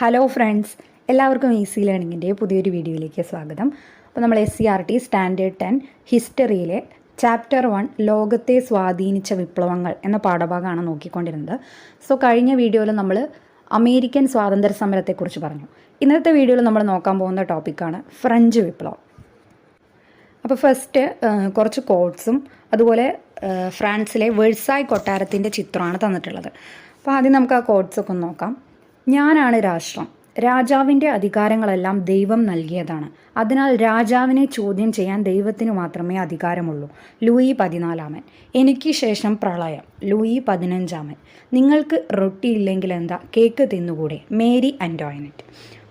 Hello friends എല്ലാവർക്കും easy ലേണിങ്ങിന്റെ പുതിയൊരു വീഡിയോയിലേക്ക് സ്വാഗതം. അപ്പോൾ നമ്മൾ S C R T standard ten ഹിസ്റ്ററിയിലെ chapter one ലോകത്തെ സ്വാധീനിച്ച വിപ്ലവങ്ങൾ എന്ന പാഠഭാഗമാണ് നോക്കിക്കൊണ്ടിരുന്നത്. സോ കഴിഞ്ഞ വീഡിയോയിൽ നമ്മൾ അമേരിക്കൻ സ്വാതന്ത്ര്യ സമരത്തെക്കുറിച്ച് പറഞ്ഞു. ഇന്നത്തെ വീഡിയോയിൽ നമ്മൾ നോക്കാൻ പോകുന്ന ടോപ്പിക്കാണ് ഫ്രഞ്ച് വിപ്ലവം. അപ്പോൾ ഫസ്റ്റ് കുറച്ച് കോഡ്സും അതുപോലെ ഫ്രാൻസിലെ വെഴ്സായ് കൊട്ടാരത്തിന്റെ ചിത്രമാണ് തന്നിട്ടുള്ളത്. അപ്പോൾ ആദ്യം നമുക്ക് ആ കോഡ്സൊക്കെ ഒന്ന് നോക്കാം. ഞാനാണ് രാഷ്ട്രം. രാജാവിന്റെ അധികാരങ്ങളെല്ലാം ദൈവം നൽകിയതാണ്. അതിനാൽ രാജാവിനെ ചോദ്യം ചെയ്യാൻ ദൈവത്തിനു മാത്രമേ അധികാരമുള്ളൂ. ലൂയി പതിനാലാമൻ. എനിക്ക് ശേഷം പ്രളയം. ലൂയി പതിനഞ്ചാമൻ. നിങ്ങൾക്ക് റൊട്ടി ഇല്ലെങ്കിൽ എന്താ? കേക്ക് തിന്നുകൂടെ. മേരി ആന്റോയിനറ്റ്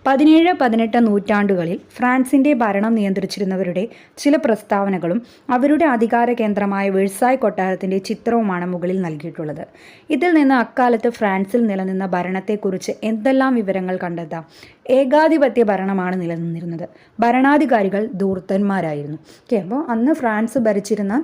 പതിനേഴ് പതിനെട്ട് നൂറ്റാണ്ടുകളിൽ ഫ്രാൻസിന്റെ ഭരണം നിയന്ത്രിച്ചിരുന്നവരുടെ ചില പ്രസ്താവനകളും അവരുടെ അധികാര കേന്ദ്രമായ വെഴ്സായ് കൊട്ടാരത്തിന്റെ ചിത്രവുമാണ് മുകളിൽ നൽകിയിട്ടുള്ളത്. ഇതിൽ നിന്ന് അക്കാലത്ത് ഫ്രാൻസിൽ നിലനിന്ന ഭരണത്തെക്കുറിച്ച് എന്തെല്ലാം വിവരങ്ങൾ കണ്ടെത്താം? ഏകാധിപത്യ ഭരണമാണ് നിലനിന്നിരുന്നത്. ഭരണാധികാരികൾ ധൂർത്തന്മാരായിരുന്നു. ഓക്കെ അപ്പോൾ അന്ന് ഫ്രാൻസ് ഭരിച്ചിരുന്ന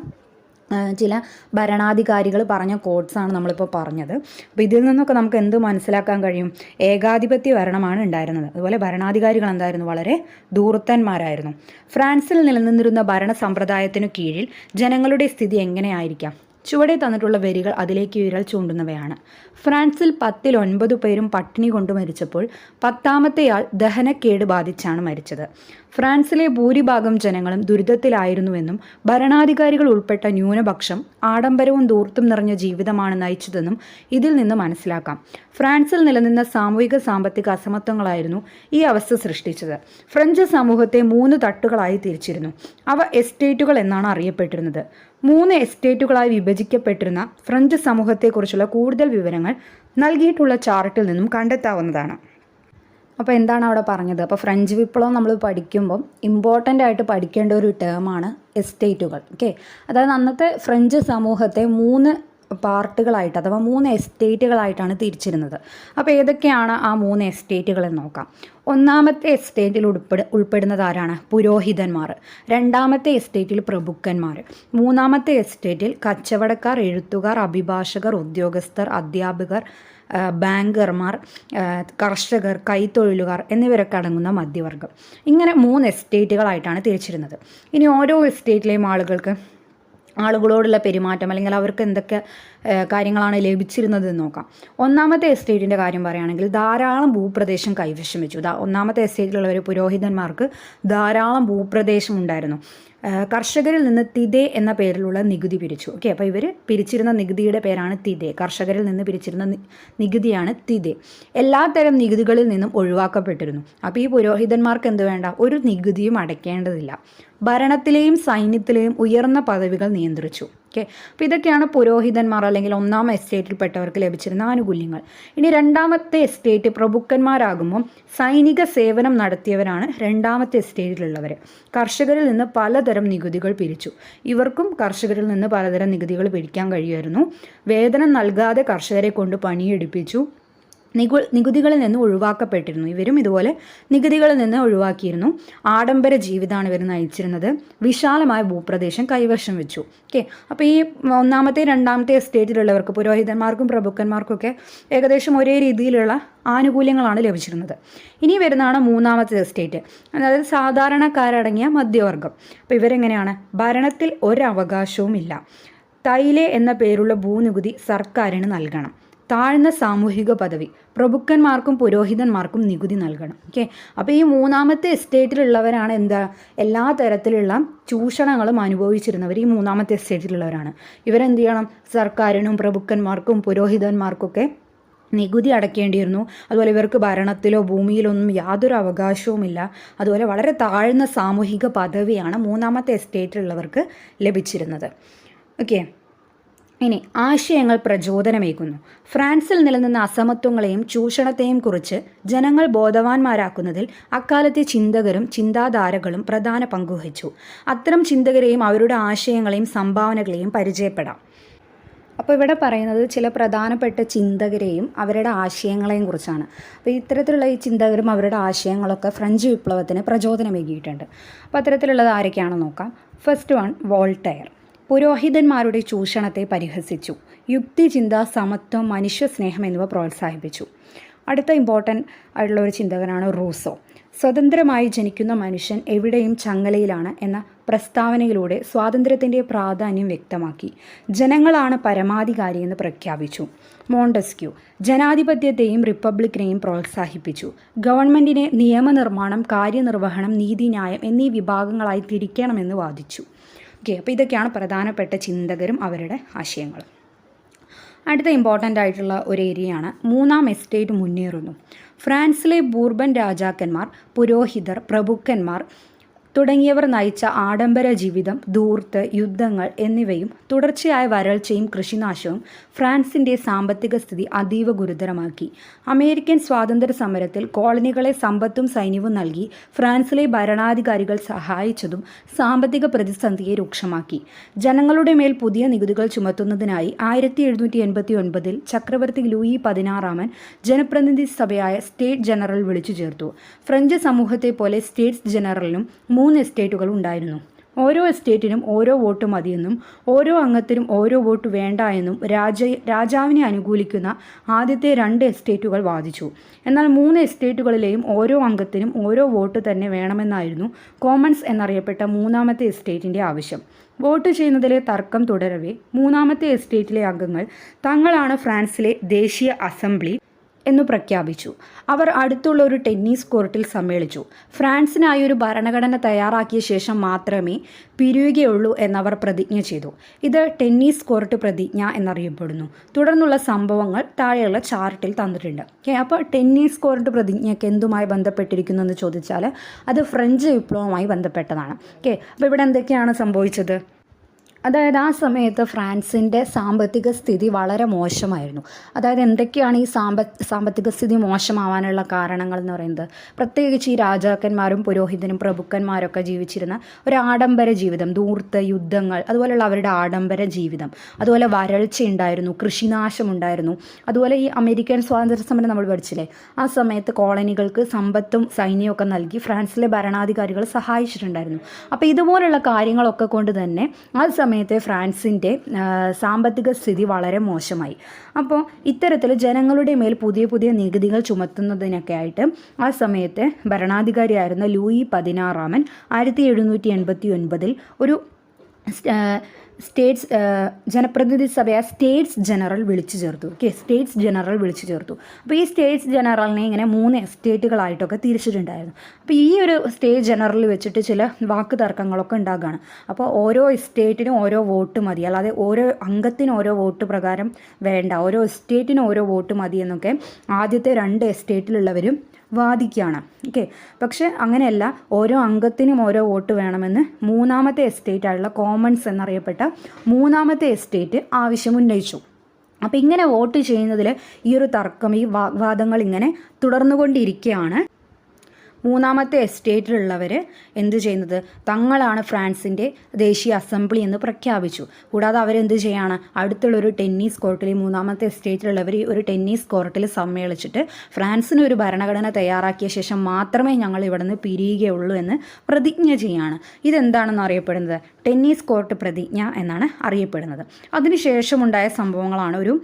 ചില ഭരണാധികാരികൾ പറഞ്ഞ കോഡ്സാണ് നമ്മളിപ്പോൾ പറഞ്ഞത്. അപ്പോൾ ഇതിൽ നിന്നൊക്കെ നമുക്ക് എന്ത് മനസ്സിലാക്കാൻ കഴിയും? ഏകാധിപത്യ ഭരണമാണ് ഉണ്ടായിരുന്നത്. അതുപോലെ ഭരണാധികാരികൾ എന്തായിരുന്നു? വളരെ ദൂർത്തന്മാരായിരുന്നു ഫ്രാൻസിൽ നിലനിന്നിരുന്ന ഭരണ സമ്പ്രദായത്തിനു കീഴിൽ ജനങ്ങളുടെ സ്ഥിതി എങ്ങനെയായിരിക്കാം ചുവടെ തന്നിട്ടുള്ള വരികൾ അതിലേക്ക് വിരൽ ചൂണ്ടുന്നവയാണ്. ഫ്രാൻസിൽ പത്തിൽ ഒൻപത് പേരും പട്ടിണി കൊണ്ട് മരിച്ചപ്പോൾ പത്താമത്തെയാൾ ദഹനക്കേട് ബാധിച്ചാണ് മരിച്ചത്. ഫ്രാൻസിലെ ഭൂരിഭാഗം ജനങ്ങളും ദുരിതത്തിലായിരുന്നുവെന്നും ഭരണാധികാരികൾ ഉൾപ്പെട്ട ന്യൂനപക്ഷം ആഡംബരവും ദൂർത്തും നിറഞ്ഞ ജീവിതമാണ് നയിച്ചതെന്നും ഇതിൽ നിന്ന് മനസ്സിലാക്കാം. ഫ്രാൻസിൽ നിലനിന്ന സാമൂഹിക സാമ്പത്തിക അസമത്വങ്ങളായിരുന്നു ഈ അവസ്ഥ സൃഷ്ടിച്ചത്. ഫ്രഞ്ച് സമൂഹത്തെ മൂന്ന് തട്ടുകളായി തിരിച്ചിരുന്നു. അവ എസ്റ്റേറ്റുകൾ എന്നാണ് അറിയപ്പെട്ടിരുന്നത്. മൂന്ന് എസ്റ്റേറ്റുകളായി വിഭജിക്കപ്പെട്ടിരുന്ന ഫ്രഞ്ച് സമൂഹത്തെക്കുറിച്ചുള്ള കൂടുതൽ വിവരങ്ങൾ നൽകിയിട്ടുള്ള ചാർട്ടിൽ നിന്നും കണ്ടെത്താവുന്നതാണ്. അപ്പോൾ എന്താണ് അവിടെ പറഞ്ഞത്? അപ്പോൾ ഫ്രഞ്ച് വിപ്ലവം നമ്മൾ പഠിക്കുമ്പം ഇമ്പോർട്ടന്റ് ആയിട്ട് പഠിക്കേണ്ട ഒരു ടേമാണ് എസ്റ്റേറ്റുകൾ. ഓക്കെ അതായത് അന്നത്തെ ഫ്രഞ്ച് സമൂഹത്തെ മൂന്ന് പാർട്ടുകളായിട്ട് അഥവാ മൂന്ന് എസ്റ്റേറ്റുകളായിട്ടാണ് തിരിച്ചിരുന്നത്. അപ്പോൾ ഏതൊക്കെയാണ് ആ മൂന്ന് എസ്റ്റേറ്റുകളെന്ന് നോക്കാം. ഒന്നാമത്തെ എസ്റ്റേറ്റിൽ ഉൾപ്പെടെ ഉൾപ്പെടുന്നത് ആരാണ്? പുരോഹിതന്മാർ. രണ്ടാമത്തെ എസ്റ്റേറ്റിൽ പ്രഭുക്കന്മാർ. മൂന്നാമത്തെ എസ്റ്റേറ്റിൽ കച്ചവടക്കാർ എഴുത്തുകാർ അഭിഭാഷകർ ഉദ്യോഗസ്ഥർ അധ്യാപകർ ബാങ്കർമാർ കർഷകർ കൈത്തൊഴിലുകാർ എന്നിവരൊക്കെ അടങ്ങുന്ന മധ്യവർഗം. ഇങ്ങനെ മൂന്ന് എസ്റ്റേറ്റുകളായിട്ടാണ് തിരിച്ചിരുന്നത്. ഇനി ഓരോ എസ്റ്റേറ്റിലെയും ആളുകൾക്ക് ആളുകളോടുള്ള പെരുമാറ്റം അല്ലെങ്കിൽ അവർക്ക് എന്തൊക്കെ കാര്യങ്ങളാണ് ലഭിച്ചിരുന്നത് എന്ന് നോക്കാം. ഒന്നാമത്തെ എസ്റ്റേറ്റിന്റെ കാര്യം പറയുകയാണെങ്കിൽ ധാരാളം ഭൂപ്രദേശം കൈവശം വെച്ചു. ഒന്നാമത്തെ എസ്റ്റേറ്റിലുള്ളവർ പുരോഹിതന്മാർക്ക് ധാരാളം ഭൂപ്രദേശം ഉണ്ടായിരുന്നു. കർഷകരിൽ നിന്ന് തിതേ എന്ന പേരിലുള്ള നികുതി പിരിച്ചു. ഓക്കെ അപ്പോൾ ഇവർ പിരിച്ചിരുന്ന നികുതിയുടെ പേരാണ് തിതേ. കർഷകരിൽ നിന്ന് പിരിച്ചിരുന്ന നികുതിയാണ് തിതേ. എല്ലാത്തരം നികുതികളിൽ നിന്നും ഒഴിവാക്കപ്പെട്ടിരുന്നു. അപ്പോൾ ഈ പുരോഹിതന്മാർക്ക് എന്ത് വേണ്ട? ഒരു നികുതിയും അടയ്ക്കേണ്ടതില്ല. ഭരണത്തിലെയും സൈന്യത്തിലെയും ഉയർന്ന പദവികൾ നിയന്ത്രിച്ചു. ഓക്കെ. അപ്പോൾ ഇതൊക്കെയാണ് പുരോഹിതന്മാർ അല്ലെങ്കിൽ ഒന്നാം എസ്റ്റേറ്റിൽപ്പെട്ടവർക്ക് ലഭിച്ചിരുന്ന ആനുകൂല്യങ്ങൾ. ഇനി രണ്ടാമത്തെ എസ്റ്റേറ്റ് പ്രഭുക്കന്മാരാകുമ്പോൾ സൈനിക സേവനം നടത്തിയവരാണ് രണ്ടാമത്തെ എസ്റ്റേറ്റിലുള്ളവർ കർഷകരിൽ നിന്ന് പലതരം നികുതികൾ പിരിച്ചു. ഇവർക്കും കർഷകരിൽ നിന്ന് പലതരം നികുതികൾ പിരിക്കാൻ കഴിയുമായിരുന്നു. വേതനം നൽകാതെ കർഷകരെ കൊണ്ട് പണിയെടുപ്പിച്ചു. നികു നികുതികളിൽ നിന്ന് ഒഴിവാക്കപ്പെട്ടിരുന്നു. ഇവരും ഇതുപോലെ നികുതികളിൽ നിന്ന് ഒഴിവാക്കിയിരുന്നു. ആഡംബര ജീവിതമാണ് ഇവർ നയിച്ചിരുന്നത്. വിശാലമായ ഭൂപ്രദേശം കൈവശം വെച്ചു. ഓക്കെ. അപ്പോൾ ഈ ഒന്നാമത്തെ രണ്ടാമത്തെ എസ്റ്റേറ്റിലുള്ളവർക്ക് പുരോഹിതന്മാർക്കും പ്രഭുക്കന്മാർക്കൊക്കെ ഏകദേശം ഒരേ രീതിയിലുള്ള ആനുകൂല്യങ്ങളാണ് ലഭിച്ചിരുന്നത്. ഇനി വരുന്നതാണ് മൂന്നാമത്തെ എസ്റ്റേറ്റ്. അതായത് സാധാരണക്കാരടങ്ങിയ മധ്യവർഗം. അപ്പോൾ ഇവരെങ്ങനെയാണ്? ഭരണത്തിൽ ഒരവകാശവും ഇല്ല തൈലെ എന്ന പേരുള്ള ഭൂനികുതി സർക്കാരിന് നൽകണം. താഴ്ന്ന സാമൂഹിക പദവി. പ്രഭുക്കന്മാർക്കും പുരോഹിതന്മാർക്കും നികുതി നൽകണം. ഓക്കെ? അപ്പോൾ ഈ മൂന്നാമത്തെ എസ്റ്റേറ്റിലുള്ളവരാണ് എന്താ? എല്ലാ തരത്തിലുള്ള ചൂഷണങ്ങളും അനുഭവിച്ചിരുന്നവർ ഈ മൂന്നാമത്തെ എസ്റ്റേറ്റിലുള്ളവരാണ്. ഇവരെന്ത് ചെയ്യണം? സർക്കാരിനും പ്രഭുക്കന്മാർക്കും പുരോഹിതന്മാർക്കൊക്കെ നികുതി അടയ്ക്കേണ്ടിയിരുന്നു അതുപോലെ ഇവർക്ക് ഭരണത്തിലോ ഭൂമിയിലോ ഒന്നും യാതൊരു അവകാശവുമില്ല. അതുപോലെ വളരെ താഴ്ന്ന സാമൂഹിക പദവിയാണ് മൂന്നാമത്തെ എസ്റ്റേറ്റിലുള്ളവർക്ക് ലഭിച്ചിരുന്നത്. ഓക്കെ? ഇനി ആശയങ്ങൾ പ്രചോദനമേകുന്നു. ഫ്രാൻസിൽ നിലനിന്ന അസമത്വങ്ങളെയും ചൂഷണത്തെയും കുറിച്ച് ജനങ്ങൾ ബോധവാന്മാരാക്കുന്നതിൽ അക്കാലത്തെ ചിന്തകരും ചിന്താധാരകളും പ്രധാന പങ്കുവഹിച്ചു. അത്തരം ചിന്തകരെയും അവരുടെ ആശയങ്ങളെയും സംഭാവനകളെയും പരിചയപ്പെടാം. അപ്പോൾ ഇവിടെ പറയുന്നത് ചില പ്രധാനപ്പെട്ട ചിന്തകരെയും അവരുടെ ആശയങ്ങളെയും കുറിച്ചാണ്. അപ്പോൾ ഇത്തരത്തിലുള്ള ഈ ചിന്തകരും അവരുടെ ആശയങ്ങളൊക്കെ ഫ്രഞ്ച് വിപ്ലവത്തിന് പ്രചോദനമേകിയിട്ടുണ്ട്. അപ്പോൾ അത്തരത്തിലുള്ളത് ആരൊക്കെയാണെന്ന് നോക്കാം. First one Voltaire. പുരോഹിതന്മാരുടെ ചൂഷണത്തെ പരിഹസിച്ചു. യുക്തിചിന്ത സമത്വം മനുഷ്യസ്നേഹം എന്നിവ പ്രോത്സാഹിപ്പിച്ചു. അടുത്ത ഇമ്പോർട്ടന്റ് ആയിട്ടുള്ള ഒരു ചിന്തകനാണ് റൂസോ. സ്വതന്ത്രമായി ജനിക്കുന്ന മനുഷ്യൻ എവിടെയും ചങ്ങലയിലാണ് എന്ന പ്രസ്താവനയിലൂടെ സ്വാതന്ത്ര്യത്തിന്റെ പ്രാധാന്യം വ്യക്തമാക്കി. ജനങ്ങളാണ് പരമാധികാരി എന്ന് പ്രഖ്യാപിച്ചു. മോണ്ടസ്ക്യൂ ജനാധിപത്യത്തെയും റിപ്പബ്ലിക്കിനെയും പ്രോത്സാഹിപ്പിച്ചു. ഗവൺമെന്റിനെ നിയമനിർമ്മാണം കാര്യനിർവഹണം നീതിന്യായം എന്നീ വിഭാഗങ്ങളായി തിരിക്കണമെന്ന് വാദിച്ചു. ഓക്കെ അപ്പോൾ ഇതൊക്കെയാണ് പ്രധാനപ്പെട്ട ചിന്തകരും അവരുടെ ആശയങ്ങളും. അടുത്ത ഇമ്പോർട്ടന്റ് ആയിട്ടുള്ള ഒരു ഏരിയയാണ് മൂന്നാം എസ്റ്റേറ്റ് മുന്നേറുന്നു. ഫ്രാൻസിലെ ബൂർബൻ രാജാക്കന്മാർ പുരോഹിതർ പ്രഭുക്കന്മാർ തുടങ്ങിയവർ നയിച്ച ആഡംബര ജീവിതം ധൂർത്ത് യുദ്ധങ്ങൾ എന്നിവയും തുടർച്ചയായ വരൾച്ചയും കൃഷിനാശവും ഫ്രാൻസിന്റെ സാമ്പത്തിക സ്ഥിതി അതീവ ഗുരുതരമാക്കി. അമേരിക്കൻ സ്വാതന്ത്ര്യ സമരത്തിൽ കോളനികളെ സമ്പത്തും സൈന്യവും നൽകി ഫ്രാൻസിലെ ഭരണാധികാരികൾ സഹായിച്ചതും സാമ്പത്തിക പ്രതിസന്ധിയെ രൂക്ഷമാക്കി. ജനങ്ങളുടെ മേൽ പുതിയ നികുതികൾ ചുമത്തുന്നതിനായി ആയിരത്തി എഴുന്നൂറ്റി എൺപത്തി ഒൻപതിൽ ചക്രവർത്തി ലൂയി പതിനാറാമൻ ജനപ്രതിനിധി സഭയായ സ്റ്റേറ്റ് ജനറൽ വിളിച്ചു ചേർത്തു ഫ്രഞ്ച് സമൂഹത്തെ പോലെ സ്റ്റേറ്റ്സ് ജനറലിനും മൂന്ന് എസ്റ്റേറ്റുകൾ ഉണ്ടായിരുന്നു. ഓരോ എസ്റ്റേറ്റിനും ഓരോ വോട്ട് മതിയെന്നും ഓരോ അംഗത്തിനും ഓരോ വോട്ട് വേണ്ട എന്നും രാജ രാജാവിനെ അനുകൂലിക്കുന്ന ആദ്യത്തെ രണ്ട് എസ്റ്റേറ്റുകൾ വാദിച്ചു. എന്നാൽ മൂന്ന് എസ്റ്റേറ്റുകളിലെയും ഓരോ അംഗത്തിനും ഓരോ വോട്ട് തന്നെ വേണമെന്നായിരുന്നു കോമൺസ് എന്നറിയപ്പെട്ട മൂന്നാമത്തെ എസ്റ്റേറ്റിന്റെ ആവശ്യം. വോട്ട് ചെയ്യുന്നതിലെ തർക്കം തുടരവേ മൂന്നാമത്തെ എസ്റ്റേറ്റിലെ അംഗങ്ങൾ തങ്ങളാണ് ഫ്രാൻസിലെ ദേശീയ അസംബ്ലി എന്ന് പ്രഖ്യാപിച്ചു. അവർ അടുത്തുള്ള ഒരു ടെന്നീസ് കോർട്ടിൽ സമ്മേളിച്ചു. ഫ്രാൻസിനായി ഒരു ഭരണഘടന തയ്യാറാക്കിയ ശേഷം മാത്രമേ പിരിയുകയുള്ളൂ എന്നവർ പ്രതിജ്ഞ ചെയ്തു. ഇത് ടെന്നീസ് കോർട്ട് പ്രതിജ്ഞ എന്നറിയപ്പെടുന്നു. തുടർന്നുള്ള സംഭവങ്ങൾ താഴെയുള്ള ചാർട്ടിൽ തന്നിട്ടുണ്ട്. അപ്പോൾ ടെന്നീസ് കോർട്ട് പ്രതിജ്ഞയ്ക്ക് എന്തുമായി ബന്ധപ്പെട്ടിരിക്കുന്നു എന്ന് ചോദിച്ചാൽ അത് ഫ്രഞ്ച് വിപ്ലവവുമായി ബന്ധപ്പെട്ടതാണ്. ഓക്കെ അപ്പോൾ ഇവിടെ എന്തൊക്കെയാണ് സംഭവിച്ചത്? അതായത് ആ സമയത്ത് ഫ്രാൻസിന്റെ സാമ്പത്തിക സ്ഥിതി വളരെ മോശമായിരുന്നു. അതായത് എന്തൊക്കെയാണ് ഈ സാമ്പ സാമ്പത്തിക സ്ഥിതി മോശമാവാനുള്ള കാരണങ്ങൾ എന്ന് പറയുന്നത്? പ്രത്യേകിച്ച് ഈ രാജാക്കന്മാരും പുരോഹിതനും പ്രഭുക്കന്മാരൊക്കെ ജീവിച്ചിരുന്ന ഒരു ആഡംബര ജീവിതം ദൂർത്ത് യുദ്ധങ്ങൾ അതുപോലെയുള്ള അവരുടെ ആഡംബര ജീവിതം അതുപോലെ വരൾച്ച ഉണ്ടായിരുന്നു കൃഷിനാശം ഉണ്ടായിരുന്നു അതുപോലെ ഈ അമേരിക്കൻ സ്വാതന്ത്ര്യ സമരം നമ്മൾ പഠിച്ചില്ലേ? ആ സമയത്ത് കോളനികൾക്ക് സമ്പത്തും സൈന്യമൊക്കെ നൽകി ഫ്രാൻസിലെ ഭരണാധികാരികൾ സഹായിച്ചിട്ടുണ്ടായിരുന്നു. അപ്പോൾ ഇതുപോലുള്ള കാര്യങ്ങളൊക്കെ കൊണ്ട് തന്നെ ആ ഫ്രാൻസിന്റെ സാമ്പത്തിക സ്ഥിതി വളരെ മോശമായി. അപ്പോൾ ഇത്തരത്തിൽ ജനങ്ങളുടെ മേൽ പുതിയ പുതിയ നികുതികൾ ചുമത്തുന്നതിനൊക്കെ ആയിട്ട് ആ സമയത്ത് ഭരണാധികാരിയായിരുന്ന ലൂയി പതിനാറാമൻ ആയിരത്തി എഴുന്നൂറ്റി എൺപത്തി ഒൻപതിൽ ഒരു സ്റ്റേറ്റ്സ് ജനപ്രതിനിധി സഭയെ സ്റ്റേറ്റ്സ് ജനറൽ വിളിച്ചു ചേർത്തു. ഓക്കെ സ്റ്റേറ്റ്സ് ജനറൽ വിളിച്ചു ചേർത്തു. അപ്പോൾ ഈ സ്റ്റേറ്റ്സ് ജനറലിനെ ഇങ്ങനെ മൂന്ന് എസ്റ്റേറ്റുകളായിട്ടൊക്കെ തിരിച്ചിട്ടുണ്ടായിരുന്നു. അപ്പോൾ ഈ ഒരു സ്റ്റേറ്റ് ജനറൽ വെച്ചിട്ട് ചില വാക്ക് തർക്കങ്ങളൊക്കെ ഉണ്ടാകുകയാണ് അപ്പോൾ ഓരോ എസ്റ്റേറ്റിനും ഓരോ വോട്ട് മതി. അല്ലാതെ ഓരോ അംഗത്തിന് ഓരോ വോട്ട് പ്രകാരം വേണ്ട. ഓരോ എസ്റ്റേറ്റിനും ഓരോ വോട്ട് മതി എന്നൊക്കെ ആദ്യത്തെ രണ്ട് എസ്റ്റേറ്റിലുള്ളവരും വാദിക്കുകയാണ്. ഓക്കെ. പക്ഷേ അങ്ങനെയല്ല. ഓരോ അംഗത്തിനും ഓരോ വോട്ട് വേണമെന്ന് മൂന്നാമത്തെ എസ്റ്റേറ്റ് ആയിട്ടുള്ള കോമൺസ് എന്നറിയപ്പെട്ട മൂന്നാമത്തെ എസ്റ്റേറ്റ് ആവശ്യമുന്നയിച്ചു അപ്പോൾ ഇങ്ങനെ വോട്ട് ചെയ്യുന്നതിൽ ഈ ഒരു തർക്കം ഈ വാദങ്ങൾ ഇങ്ങനെ തുടർന്നുകൊണ്ടിരിക്കുകയാണ്. മൂന്നാമത്തെ എസ്റ്റേറ്റിലുള്ളവർ എന്ത് ചെയ്യുന്നത്? തങ്ങളാണ് ഫ്രാൻസിന്റെ ദേശീയ അസംബ്ലി എന്ന് പ്രഖ്യാപിച്ചു. കൂടാതെ അവരെന്ത് ചെയ്യാണ്? അടുത്തുള്ളൊരു ടെന്നീസ് കോർട്ടിൽ മൂന്നാമത്തെ എസ്റ്റേറ്റിലുള്ളവർ ഒരു ടെന്നീസ് കോർട്ടിൽ സമ്മേളിച്ചിട്ട് ഫ്രാൻസിന് ഒരു ഭരണഘടന തയ്യാറാക്കിയ ശേഷം മാത്രമേ ഞങ്ങൾ ഇവിടെ നിന്ന് പിരിയുകയുള്ളൂ എന്ന് പ്രതിജ്ഞ ചെയ്യാണ്. ഇതെന്താണെന്ന് അറിയപ്പെടുന്നത്? ടെന്നീസ് കോർട്ട് പ്രതിജ്ഞ എന്നാണ് അറിയപ്പെടുന്നത്. അതിനുശേഷമുണ്ടായ സംഭവങ്ങളാണ് ഒരു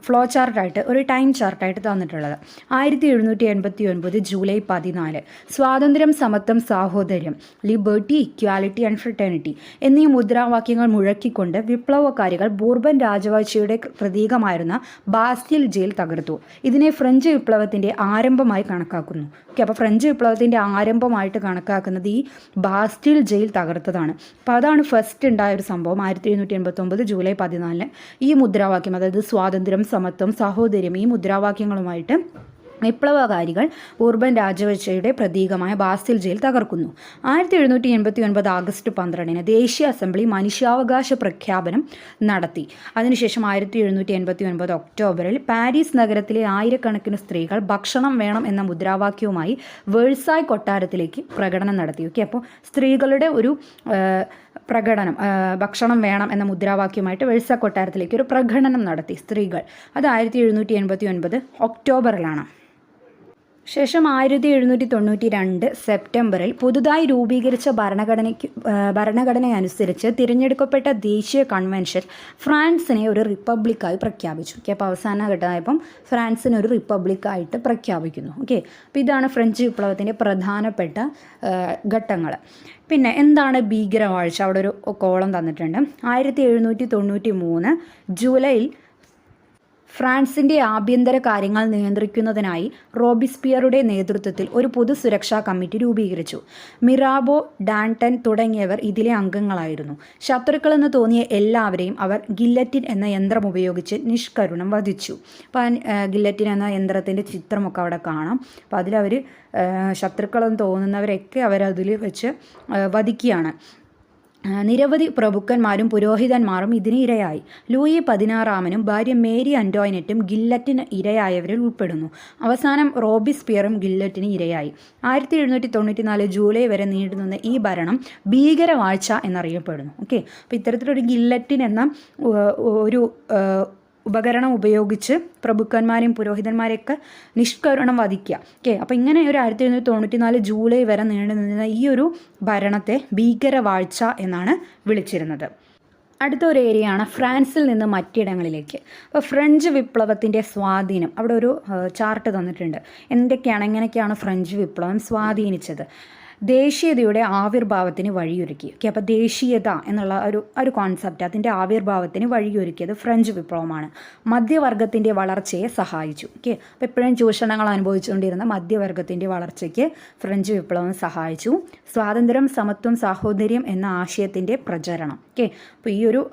ഫ്ലോ ചാർട്ടായിട്ട് ഒരു ടൈം ചാർട്ടായിട്ട് തന്നിട്ടുള്ളത്. ആയിരത്തി എഴുന്നൂറ്റി എൺപത്തി ഒൻപത് ജൂലൈ പതിനാല്. സ്വാതന്ത്ര്യം സമത്വം സാഹോദര്യം ലിബർട്ടി ഇക്വാലിറ്റി ആൻഡ് ഫ്രട്ടേണിറ്റി എന്നീ മുദ്രാവാക്യങ്ങൾ മുഴക്കിക്കൊണ്ട് വിപ്ലവകാരികൾ ബോർബൻ രാജവാഴ്ചയുടെ പ്രതീകമായിരുന്ന ബാസ്റ്റിൽ ജയിൽ തകർത്തു. ഇതിനെ ഫ്രഞ്ച് വിപ്ലവത്തിന്റെ ആരംഭമായി കണക്കാക്കുന്നു. ഓക്കെ അപ്പോൾ ഫ്രഞ്ച് വിപ്ലവത്തിന്റെ ആരംഭമായിട്ട് കണക്കാക്കുന്നത് ഈ ബാസ്റ്റിൽ ജയിൽ തകർത്തതാണ്. അപ്പോൾ അതാണ് ഫസ്റ്റ് ഉണ്ടായ ഒരു സംഭവം ആയിരത്തി എഴുന്നൂറ്റി എൺപത്തൊമ്പത് ജൂലൈ പതിനാലിന് ഈ മുദ്രാവാക്യം അതായത് സ്വാതന്ത്ര്യം സമത്വം സഹോദര്യം ഈ മുദ്രാവാക്യങ്ങളുമായിട്ട് വിപ്ലവകാരികൾ ഊർബൻ രാജവച്ചയുടെ പ്രതീകമായ ബാസ്റ്റിൽ ജയിൽ തകർക്കുന്നു. ആയിരത്തി എഴുന്നൂറ്റി എൺപത്തി ഒൻപത് ആഗസ്റ്റ് പന്ത്രണ്ടിന് ദേശീയ അസംബ്ലി മനുഷ്യാവകാശ പ്രഖ്യാപനം നടത്തി. അതിനുശേഷം ആയിരത്തി എഴുന്നൂറ്റി എൺപത്തി ഒൻപത് ഒക്ടോബറിൽ പാരീസ് നഗരത്തിലെ ആയിരക്കണക്കിന് സ്ത്രീകൾ ഭക്ഷണം വേണം എന്ന മുദ്രാവാക്യവുമായി വേഴ്സായ് കൊട്ടാരത്തിലേക്ക് പ്രകടനം നടത്തി ഓക്കെ അപ്പോൾ സ്ത്രീകളുടെ ഒരു പ്രകടനം ഭക്ഷണം വേണം എന്ന മുദ്രാവാക്യമായിട്ട് വെഴ്സ കൊട്ടാരത്തിലേക്ക് ഒരു പ്രകടനം നടത്തി സ്ത്രീകൾ. അത് ആയിരത്തി എഴുന്നൂറ്റി എൺപത്തി ഒൻപത് ഒക്ടോബറിലാണ്. ശേഷം ആയിരത്തി എഴുന്നൂറ്റി തൊണ്ണൂറ്റി രണ്ട് സെപ്റ്റംബറിൽ പുതുതായി രൂപീകരിച്ച ഭരണഘടനയ്ക്ക് ഭരണഘടനയനുസരിച്ച് തിരഞ്ഞെടുക്കപ്പെട്ട ദേശീയ കൺവെൻഷൻ ഫ്രാൻസിനെ ഒരു റിപ്പബ്ലിക്കായി പ്രഖ്യാപിച്ചു. ഓക്കെ അപ്പോൾ അവസാന ഘട്ടമായപ്പം ഫ്രാൻസിനെ ഒരു റിപ്പബ്ലിക്കായിട്ട് പ്രഖ്യാപിക്കുന്നു. ഓക്കെ അപ്പോൾ ഇതാണ് ഫ്രഞ്ച് വിപ്ലവത്തിന്റെ പ്രധാനപ്പെട്ട ഘട്ടങ്ങൾ. പിന്നെ എന്താണ് ഭീകരവാഴ്ച? അവിടെ ഒരു കോളം തന്നിട്ടുണ്ട്. ആയിരത്തി എഴുന്നൂറ്റി തൊണ്ണൂറ്റി മൂന്ന് ജൂലൈയിൽ ഫ്രാൻസിന്റെ ആഭ്യന്തര കാര്യങ്ങൾ നിയന്ത്രിക്കുന്നതിനായി റോബിസ്പിയറുടെ നേതൃത്വത്തിൽ ഒരു പൊതു സുരക്ഷാ കമ്മിറ്റി രൂപീകരിച്ചു. മിറാബോ ഡാൻടൻ തുടങ്ങിയവർ ഇതിലെ അംഗങ്ങളായിരുന്നു. ശത്രുക്കളെന്ന് തോന്നിയ എല്ലാവരെയും അവർ ഗില്ലറ്റിൻ എന്ന യന്ത്രം ഉപയോഗിച്ച് നിഷ്കരുണം വധിച്ചു. ഗില്ലറ്റിൻ എന്ന യന്ത്രത്തിന്റെ ചിത്രമൊക്കെ അവിടെ കാണാം. അപ്പോൾ അതിലവർ ശത്രുക്കളെന്ന് തോന്നുന്നവരൊക്കെ അവരതിൽ വെച്ച് വധിക്കുകയാണ്. നിരവധി പ്രഭുക്കന്മാരും പുരോഹിതന്മാരും ഇതിന് ഇരയായി ലൂയി പതിനാറാമനും ഭാര്യ മേരി അന്റോയിനറ്റും ഗില്ലറ്റിന് ഇരയായവരിൽ ഉൾപ്പെടുന്നു. അവസാനം റോബിസ്പിയറും ഗില്ലറ്റിന് ഇരയായി. ആയിരത്തി എഴുന്നൂറ്റി തൊണ്ണൂറ്റി നാല് ജൂലൈ വരെ നീണ്ടുനിന്ന ഈ ഭരണം ഭീകരവാഴ്ച എന്നറിയപ്പെടുന്നു. ഓക്കെ? അപ്പോൾ ഇത്തരത്തിലൊരു ഗില്ലറ്റിൻ എന്ന ഒരു ഉപകരണം ഉപയോഗിച്ച് പ്രഭുക്കന്മാരെയും പുരോഹിതന്മാരെയൊക്കെ നിഷ്കരണം വധിക്കുക. ഓക്കെ അപ്പോൾ ഇങ്ങനെ ഒരു ആയിരത്തി എഴുന്നൂറ്റി തൊണ്ണൂറ്റി നാല് ജൂലൈ വരെ നീണ്ടു നിന്ന ഈ ഒരു ഭരണത്തെ ഭീകരവാഴ്ച എന്നാണ് വിളിച്ചിരുന്നത്. അടുത്ത ഒരു ഏരിയയാണ് ഫ്രാൻസിൽ നിന്ന് മറ്റിടങ്ങളിലേക്ക്. അപ്പോൾ ഫ്രഞ്ച് വിപ്ലവത്തിന്റെ സ്വാധീനം അവിടെ ഒരു ചാർട്ട് തന്നിട്ടുണ്ട്. എന്തൊക്കെയാണ് എങ്ങനെയൊക്കെയാണ് ഫ്രഞ്ച് വിപ്ലവം സ്വാധീനിച്ചത്? ദേശീയതയുടെ ആവിർഭാവത്തിന് വഴിയൊരുക്കി. ഓക്കെ അപ്പോൾ ദേശീയത എന്നുള്ള ഒരു ഒരു കോൺസെപ്റ്റ് അതിന്റെ ആവിർഭാവത്തിന് വഴിയൊരുക്കിയത് ഫ്രഞ്ച് വിപ്ലവമാണ്. മധ്യവർഗത്തിന്റെ വളർച്ചയെ സഹായിച്ചു. ഓക്കെ അപ്പോൾ എപ്പോഴും ചൂഷണങ്ങൾ അനുഭവിച്ചുകൊണ്ടിരുന്ന മധ്യവർഗത്തിന്റെ വളർച്ചയ്ക്ക് ഫ്രഞ്ച് വിപ്ലവം സഹായിച്ചു. സ്വാതന്ത്ര്യം സമത്വം സാഹോദര്യം എന്ന ആശയത്തിന്റെ പ്രചരണം. ഓക്കെ അപ്പോൾ ഈ ഒരു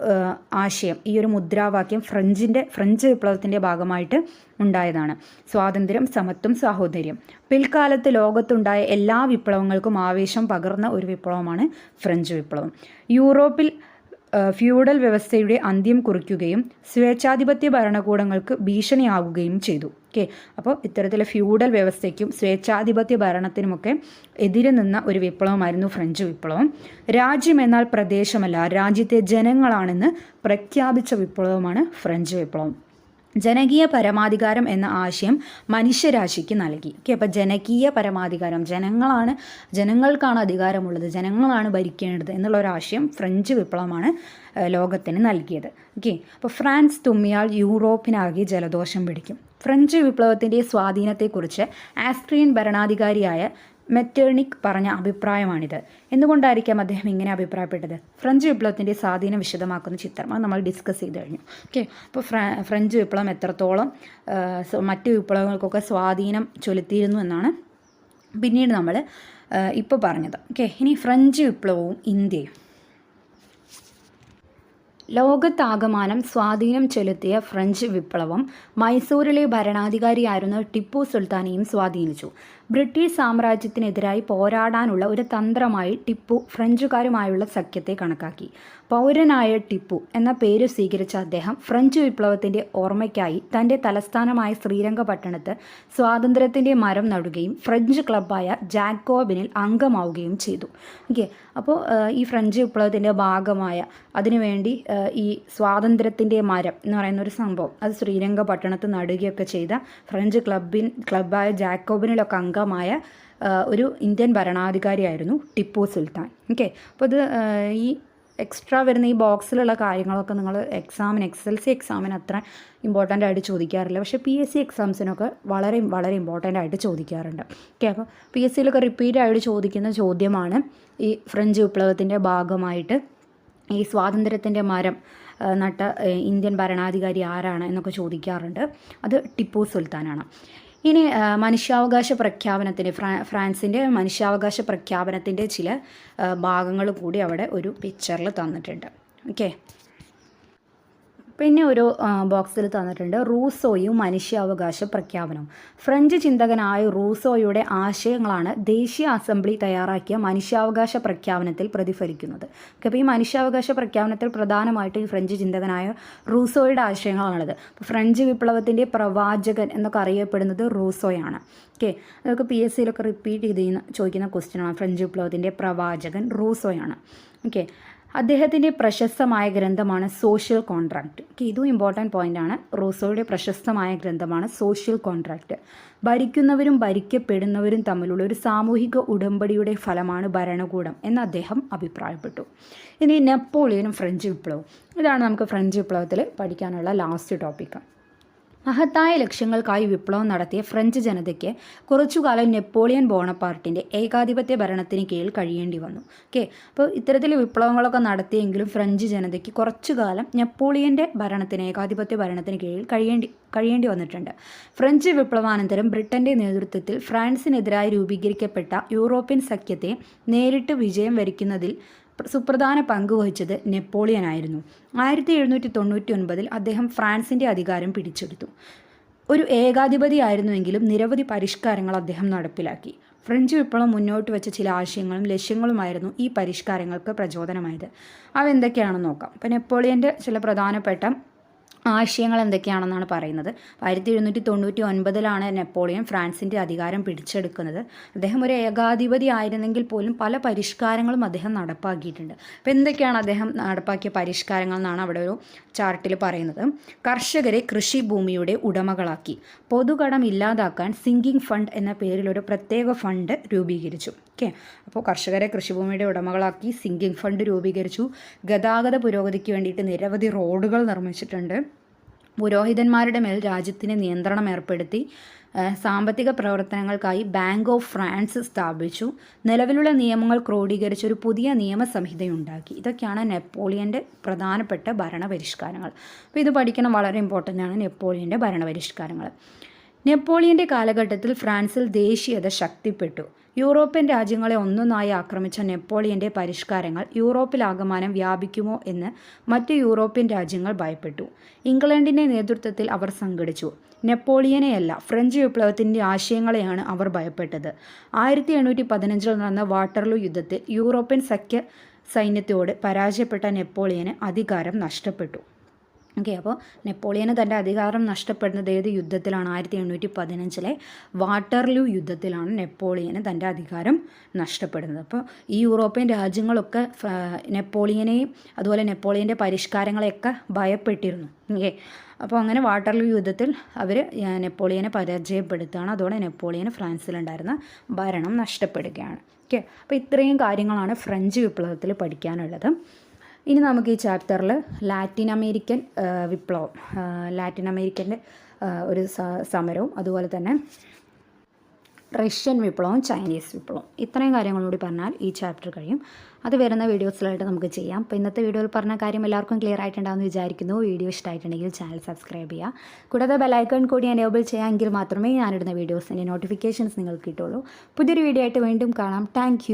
ആശയം ഈ ഒരു മുദ്രാവാക്യം ഫ്രഞ്ചിന്റെ ഫ്രഞ്ച് വിപ്ലവത്തിന്റെ ഭാഗമായിട്ട് ഉണ്ടായതാണ്. സ്വാതന്ത്ര്യം സമത്വം സാഹോദര്യം. പിൽക്കാലത്ത് ലോകത്തുണ്ടായ എല്ലാ വിപ്ലവങ്ങൾക്കും ആവേശം പകർന്ന ഒരു വിപ്ലവമാണ് ഫ്രഞ്ച് വിപ്ലവം. യൂറോപ്പിൽ ഫ്യൂഡൽ വ്യവസ്ഥയുടെ അന്ത്യം കുറിക്കുകയും സ്വേച്ഛാധിപത്യ ഭരണകൂടങ്ങൾക്ക് ഭീഷണിയാകുകയും ചെയ്തു. ഓക്കെ? അപ്പോൾ ഇത്തരത്തിലെ ഫ്യൂഡൽ വ്യവസ്ഥയ്ക്കും സ്വേച്ഛാധിപത്യ ഭരണത്തിനുമൊക്കെ എതിരെ നിന്ന ഒരു വിപ്ലവമായിരുന്നു ഫ്രഞ്ച് വിപ്ലവം. രാജ്യം എന്നാൽ പ്രദേശമല്ല രാജ്യത്തെ ജനങ്ങളാണെന്ന് പ്രഖ്യാപിച്ച വിപ്ലവമാണ് ഫ്രഞ്ച് വിപ്ലവം. ജനകീയ പരമാധികാരം എന്ന ആശയം മനുഷ്യരാശിക്ക് നൽകി. ഓക്കെ അപ്പം ജനകീയ പരമാധികാരം ജനങ്ങളാണ് ജനങ്ങൾക്കാണ് അധികാരമുള്ളത് ജനങ്ങളാണ് ഭരിക്കേണ്ടത് എന്നുള്ള ഒരു ആശയം ഫ്രഞ്ച് വിപ്ലവമാണ് ലോകത്തിന് നൽകിയത്. ഓക്കെ അപ്പോൾ ഫ്രാൻസ് തുമ്മിയാൽ യൂറോപ്പിനാകെ ജലദോഷം പിടിക്കും. ഫ്രഞ്ച് വിപ്ലവത്തിന്റെ സ്വാധീനത്തെക്കുറിച്ച് ആസ്ട്രിയൻ ഭരണാധികാരിയായ മെറ്റേണിക് പറഞ്ഞ അഭിപ്രായമാണിത്. എന്തുകൊണ്ടായിരിക്കാം അദ്ദേഹം ഇങ്ങനെ അഭിപ്രായപ്പെട്ടത്? ഫ്രഞ്ച് വിപ്ലവത്തിന്റെ സ്വാധീനം വിശദമാക്കുന്ന ചിത്രം അത് നമ്മൾ ഡിസ്കസ് ചെയ്ത് കഴിഞ്ഞു. ഓക്കെ അപ്പോൾ ഫ്ര ഫ്രഞ്ച് വിപ്ലവം എത്രത്തോളം മറ്റ് വിപ്ലവങ്ങൾക്കൊക്കെ സ്വാധീനം ചൊലുത്തിയിരുന്നു എന്നാണ് പിന്നീട് നമ്മൾ ഇപ്പോൾ പറഞ്ഞത്. ഓക്കെ ഇനി ഫ്രഞ്ച് വിപ്ലവവും ഇന്ത്യയും. ലോകത്താകമാനം സ്വാധീനം ചെലുത്തിയ ഫ്രഞ്ച് വിപ്ലവം മൈസൂരിലെ ഭരണാധികാരിയായിരുന്ന ടിപ്പു സുൽത്താനെയും സ്വാധീനിച്ചു. ബ്രിട്ടീഷ് സാമ്രാജ്യത്തിനെതിരായി പോരാടാനുള്ള ഒരു തന്ത്രമായി ടിപ്പു ഫ്രഞ്ചുകാരുമായുള്ള സഖ്യത്തെ കണക്കാക്കി. പൗരനായ ടിപ്പു എന്ന പേര് സ്വീകരിച്ച അദ്ദേഹം ഫ്രഞ്ച് വിപ്ലവത്തിന്റെ ഓർമ്മയ്ക്കായി തന്റെ തലസ്ഥാനമായ ശ്രീരംഗപട്ടണത്ത് സ്വാതന്ത്ര്യത്തിന്റെ മരം നടുകയും ഫ്രഞ്ച് ക്ലബ്ബായ ജാക്കോബിനിൽ അംഗമാവുകയും ചെയ്തു. ഓക്കെ അപ്പോൾ ഈ ഫ്രഞ്ച് വിപ്ലവത്തിന്റെ ഭാഗമായ അതിനുവേണ്ടി ഈ സ്വാതന്ത്ര്യത്തിന്റെ മരം എന്ന് പറയുന്ന ഒരു സംഭവം അത് ശ്രീരംഗപട്ടണത്ത് നടുകയൊക്കെ ചെയ്ത ഫ്രഞ്ച് ക്ലബിൻ ക്ലബ്ബായ ജാക്കോബിനിലൊക്കെ അംഗമായ ഒരു ഇന്ത്യൻ ഭരണാധികാരിയായിരുന്നു ടിപ്പു സുൽത്താൻ. ഓക്കെ അപ്പോൾ ഇത് ഈ എക്സ്ട്രാ വരുന്ന ഈ ബോക്സിലുള്ള കാര്യങ്ങളൊക്കെ നിങ്ങൾ എക്സാമിന് എക്സ് എൽ സി എക്സാമിന് അത്ര ഇമ്പോർട്ടന്റ് ആയിട്ട് ചോദിക്കാറില്ല. പക്ഷേ പി എസ് സി എക്സാംസിനൊക്കെ വളരെ വളരെ ഇമ്പോർട്ടന്റ് ആയിട്ട് ചോദിക്കാറുണ്ട്. ഓക്കെ അപ്പോൾ പി എസ് സിയിലൊക്കെ റിപ്പീറ്റ് ആയിട്ട് ചോദിക്കുന്ന ചോദ്യമാണ് ഈ ഫ്രഞ്ച് വിപ്ലവത്തിന്റെ ഭാഗമായിട്ട് ഈ സ്വാതന്ത്ര്യത്തിന്റെ മരം നട്ട ഇന്ത്യൻ ഭരണാധികാരി ആരാണ് എന്നൊക്കെ ചോദിക്കാറുണ്ട്. അത് ടിപ്പു സുൽത്താനാണ്. ഇനി മനുഷ്യാവകാശ പ്രഖ്യാപനത്തിന് ഫ്രാ ഫ്രാൻസിന്റെ മനുഷ്യാവകാശ പ്രഖ്യാപനത്തിന്റെ ചില ഭാഗങ്ങൾ കൂടി അവിടെ ഒരു പിക്ചറിൽ തന്നിട്ടുണ്ട്. ഓക്കെ പിന്നെ ഒരു ബോക്സിൽ തന്നിട്ടുണ്ട് റൂസോയും മനുഷ്യാവകാശ പ്രഖ്യാപനവും ഫ്രഞ്ച് ചിന്തകനായ റൂസോയുടെ ആശയങ്ങളാണ് ദേശീയ അസംബ്ലി തയ്യാറാക്കിയ മനുഷ്യാവകാശ പ്രഖ്യാപനത്തിൽ പ്രതിഫലിക്കുന്നത്. ഓക്കെ അപ്പോൾ ഈ മനുഷ്യാവകാശ പ്രഖ്യാപനത്തിൽ പ്രധാനമായിട്ട് ഈ ഫ്രഞ്ച് ചിന്തകനായ റൂസോയുടെ ആശയങ്ങളാണുള്ളത്. അപ്പോൾ ഫ്രഞ്ച് വിപ്ലവത്തിന്റെ പ്രവാചകൻ എന്നൊക്കെ അറിയപ്പെടുന്നത് റൂസോയാണ്. ഓക്കെ അതൊക്കെ പി എസ് സിയിലൊക്കെ റിപ്പീറ്റ് ചെയ്ത് ചോദിക്കുന്ന ക്വസ്റ്റ്യനാണ്. ഫ്രഞ്ച് വിപ്ലവത്തിന്റെ പ്രവാചകൻ റൂസോയാണ്. ഓക്കെ അദ്ദേഹത്തിന്റെ പ്രശസ്തമായ ഗ്രന്ഥമാണ് സോഷ്യൽ കോൺട്രാക്റ്റ് ഇതും ഇമ്പോർട്ടന്റ് പോയിന്റാണ് റൂസോയുടെ പ്രശസ്തമായ ഗ്രന്ഥമാണ് സോഷ്യൽ കോൺട്രാക്റ്റ് ഭരിക്കുന്നവരും ഭരിക്കപ്പെടുന്നവരും തമ്മിലുള്ള ഒരു സാമൂഹിക ഉടമ്പടിയുടെ ഫലമാണ് ഭരണകൂടം എന്ന് അദ്ദേഹം അഭിപ്രായപ്പെട്ടു. ഇനി നെപ്പോളിയനും ഫ്രഞ്ച് വിപ്ലവവും ഇതാണ് നമുക്ക് ഫ്രഞ്ച് വിപ്ലവത്തിൽ പഠിക്കാനുള്ള ലാസ്റ്റ് ടോപ്പിക്ക് മഹത്തായ ലക്ഷ്യങ്ങൾക്കായി വിപ്ലവം നടത്തിയ ഫ്രഞ്ച് ജനതയ്ക്ക് കുറച്ചുകാലം നെപ്പോളിയൻ ബോണപ്പാർട്ടിന്റെ ഏകാധിപത്യ ഭരണത്തിന് കീഴിൽ കഴിയേണ്ടി വന്നു. ഓക്കെ അപ്പോൾ ഇത്തരത്തിൽ വിപ്ലവങ്ങളൊക്കെ നടത്തിയെങ്കിലും ഫ്രഞ്ച് ജനതയ്ക്ക് കുറച്ചു കാലം നെപ്പോളിയന്റെ ഭരണത്തിന് ഏകാധിപത്യ ഭരണത്തിന് കീഴിൽ കഴിയേണ്ടി കഴിയേണ്ടി വന്നിട്ടുണ്ട്. ഫ്രഞ്ച് വിപ്ലവാനന്തരം ബ്രിട്ടന്റെ നേതൃത്വത്തിൽ ഫ്രാൻസിനെതിരായി രൂപീകരിക്കപ്പെട്ട യൂറോപ്യൻ സഖ്യത്തെ നേരിട്ട് വിജയം വരിക്കുന്നതിൽ സുപ്രധാന പങ്ക് വഹിച്ചത് നെപ്പോളിയനായിരുന്നു ആയിരത്തി എഴുന്നൂറ്റി തൊണ്ണൂറ്റി ഒൻപതിൽ അദ്ദേഹം ഫ്രാൻസിന്റെ അധികാരം പിടിച്ചെടുത്തു. ഒരു ഏകാധിപതിയായിരുന്നുവെങ്കിലും നിരവധി പരിഷ്കാരങ്ങൾ അദ്ദേഹം നടപ്പിലാക്കി. ഫ്രഞ്ച് വിപ്ലവം മുന്നോട്ട് വെച്ച ചില ആശയങ്ങളും ലക്ഷ്യങ്ങളുമായിരുന്നു ഈ പരിഷ്കാരങ്ങൾക്ക് പ്രചോദനമായത്. അവ എന്തൊക്കെയാണെന്ന് നോക്കാം. അപ്പോൾ നെപ്പോളിയന്റെ ചില പ്രധാനപ്പെട്ട ആശയങ്ങൾ എന്തൊക്കെയാണെന്നാണ് പറയുന്നത്. ആയിരത്തി എഴുന്നൂറ്റി തൊണ്ണൂറ്റി ഒൻപതിലാണ് നെപ്പോളിയൻ ഫ്രാൻസിന്റെ അധികാരം പിടിച്ചെടുക്കുന്നത്. അദ്ദേഹം ഒരു ഏകാധിപതി ആയിരുന്നെങ്കിൽ പോലും പല പരിഷ്കാരങ്ങളും അദ്ദേഹം നടപ്പാക്കിയിട്ടുണ്ട്. അപ്പോൾ എന്തൊക്കെയാണ് അദ്ദേഹം നടപ്പാക്കിയ പരിഷ്കാരങ്ങൾ എന്നാണ് അവിടെ ഒരു ചാർട്ടിൽ പറയുന്നത്. കർഷകരെ കൃഷിഭൂമിയുടെ ഉടമകളാക്കി. പൊതുകടം ഇല്ലാതാക്കാൻ സിങ്കിങ് ഫണ്ട് എന്ന പേരിലൊരു പ്രത്യേക ഫണ്ട് രൂപീകരിച്ചു. ഓക്കെ അപ്പോൾ കർഷകരെ കൃഷിഭൂമിയുടെ ഉടമകളാക്കി സിങ്കിങ് ഫണ്ട് രൂപീകരിച്ചു. ഗതാഗത പുരോഗതിക്ക് വേണ്ടിയിട്ട് നിരവധി റോഡുകൾ നിർമ്മിച്ചിട്ടുണ്ട്. പുരോഹിതന്മാരുടെ മേൽ രാജ്യത്തിന് നിയന്ത്രണം ഏർപ്പെടുത്തി സാമ്പത്തിക പ്രവർത്തനങ്ങൾക്കായി ബാങ്ക് ഓഫ് ഫ്രാൻസ് സ്ഥാപിച്ചു. നിലവിലുള്ള നിയമങ്ങൾ ക്രോഡീകരിച്ച് ഒരു പുതിയ നിയമസംഹിതയുണ്ടാക്കി. ഇതൊക്കെയാണ് നെപ്പോളിയന്റെ പ്രധാനപ്പെട്ട ഭരണപരിഷ്കാരങ്ങൾ. അപ്പോൾ ഇത് പഠിക്കണം വളരെ ഇമ്പോർട്ടന്റ് ആണ് നെപ്പോളിയന്റെ ഭരണപരിഷ്കാരങ്ങൾ. നെപ്പോളിയന്റെ കാലഘട്ടത്തിൽ ഫ്രാൻസിൽ ദേശീയത ശക്തിപ്പെട്ടു. യൂറോപ്യൻ രാജ്യങ്ങളെ ഒന്നൊന്നായി ആക്രമിച്ച നെപ്പോളിയന്റെ പരിഷ്കാരങ്ങൾ യൂറോപ്പിലാകമാനം വ്യാപിക്കുമോ എന്ന് മറ്റ് യൂറോപ്യൻ രാജ്യങ്ങൾ ഭയപ്പെട്ടു. ഇംഗ്ലണ്ടിന്റെ നേതൃത്വത്തിൽ അവർ സംഘടിച്ചു. നെപ്പോളിയനെയല്ല ഫ്രഞ്ച് വിപ്ലവത്തിന്റെ ആശയങ്ങളെയാണ് അവർ ഭയപ്പെട്ടത്. ആയിരത്തി എണ്ണൂറ്റി പതിനഞ്ചിൽ നടന്ന വാട്ടർലൂ യുദ്ധത്തിൽ യൂറോപ്യൻ സഖ്യ സൈന്യത്തോട് പരാജയപ്പെട്ട നെപ്പോളിയന് അധികാരം നഷ്ടപ്പെട്ടു. ഓക്കെ അപ്പോൾ നെപ്പോളിയന് തന്റെ അധികാരം നഷ്ടപ്പെടുന്നത് ഏത് യുദ്ധത്തിലാണ്? ആയിരത്തി എണ്ണൂറ്റി പതിനഞ്ചിലെ വാട്ടർലൂ യുദ്ധത്തിലാണ് നെപ്പോളിയന് തന്റെ അധികാരം നഷ്ടപ്പെടുന്നത്. അപ്പോൾ ഈ യൂറോപ്യൻ രാജ്യങ്ങളൊക്കെ നെപ്പോളിയനെയും അതുപോലെ നെപ്പോളിയന്റെ പരിഷ്കാരങ്ങളെയൊക്കെ ഭയപ്പെട്ടിരുന്നു. ഓക്കെ അപ്പോൾ അങ്ങനെ വാട്ടർലൂ യുദ്ധത്തിൽ അവർ നെപ്പോളിയനെ പരാജയപ്പെടുത്തുകയാണ്. അതോടെ നെപ്പോളിയന് ഫ്രാൻസിലുണ്ടായിരുന്ന ഭരണം നഷ്ടപ്പെടുകയാണ്. ഓക്കെ അപ്പോൾ ഇത്രയും കാര്യങ്ങളാണ് ഫ്രഞ്ച് വിപ്ലവത്തിൽ പഠിക്കാനുള്ളത്. ഇനി നമുക്ക് ഈ ചാപ്റ്ററിൽ ലാറ്റിൻ അമേരിക്കൻ വിപ്ലവം ലാറ്റിൻ അമേരിക്കന്റെ ഒരു സമരവും അതുപോലെ തന്നെ റഷ്യൻ വിപ്ലവം ചൈനീസ് വിപ്ലവം ഇത്രയും കാര്യങ്ങളോട് പറഞ്ഞാൽ ഈ ചാപ്റ്റർ കഴിയും. അത് വരുന്ന വീഡിയോസിലായിട്ട് നമുക്ക് ചെയ്യാം. അപ്പോൾ ഇന്നത്തെ വീഡിയോയിൽ പറഞ്ഞ കാര്യം എല്ലാവർക്കും ക്ലിയർ ആയിട്ടുണ്ടാകുമെന്ന് വിചാരിക്കുന്നു. വീഡിയോ ഇഷ്ടമായിട്ടുണ്ടെങ്കിൽ ചാനൽ സബ്സ്ക്രൈബ് ചെയ്യുക. കൂടാതെ ബെലൈക്കൺ കൂടി എനേബിൾ ചെയ്യാമെങ്കിൽ മാത്രമേ ഞാനിടുന്ന വീഡിയോസിന്റെ നോട്ടിഫിക്കേഷൻസ് നിങ്ങൾക്ക് കിട്ടുള്ളൂ പുതിയൊരു വീഡിയോ ആയിട്ട് വീണ്ടും കാണാം. താങ്ക്